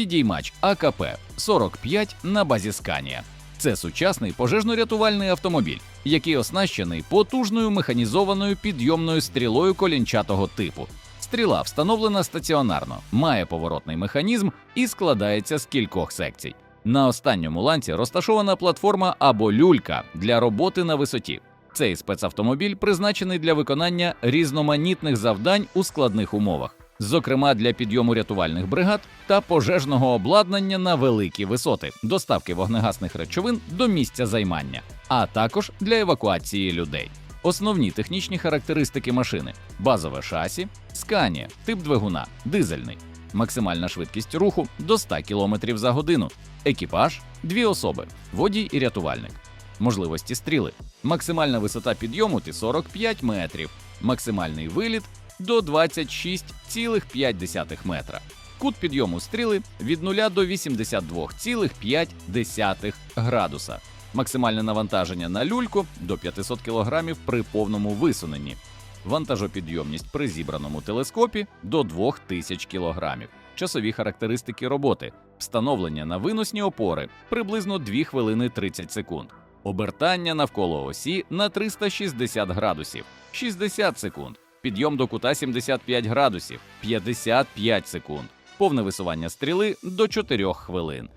підіймач АКП 45 на базі Сканія. Це сучасний пожежно-рятувальний автомобіль, який оснащений потужною механізованою підйомною стрілою колінчатого типу. Стріла встановлена стаціонарно, має поворотний механізм і складається з кількох секцій. На останньому ланці розташована платформа або люлька для роботи на висоті. Цей спецавтомобіль призначений для виконання різноманітних завдань у складних умовах, зокрема для підйому рятувальних бригад та пожежного обладнання на великі висоти, доставки вогнегасних речовин до місця займання, а також для евакуації людей. Основні технічні характеристики машини: базове шасі, сканія, тип двигуна, дизельний, максимальна швидкість руху до 100 км за годину, екіпаж, дві особи, водій і рятувальник. Можливості стріли. Максимальна висота підйому ти 45 метрів, максимальний виліт до 26,5 метра. Кут підйому стріли від 0 до 82,5 градуса. Максимальне навантаження на люльку до 500 кг при повному висуненні. Вантажопідйомність при зібраному телескопі до 2000 кг. Часові характеристики роботи. Встановлення на виносні опори приблизно 2 хвилини 30 секунд. Обертання навколо осі на 360 градусів 60 секунд. Підйом до кута 75 градусів 55 секунд. Повне висування стріли до 4 хвилин.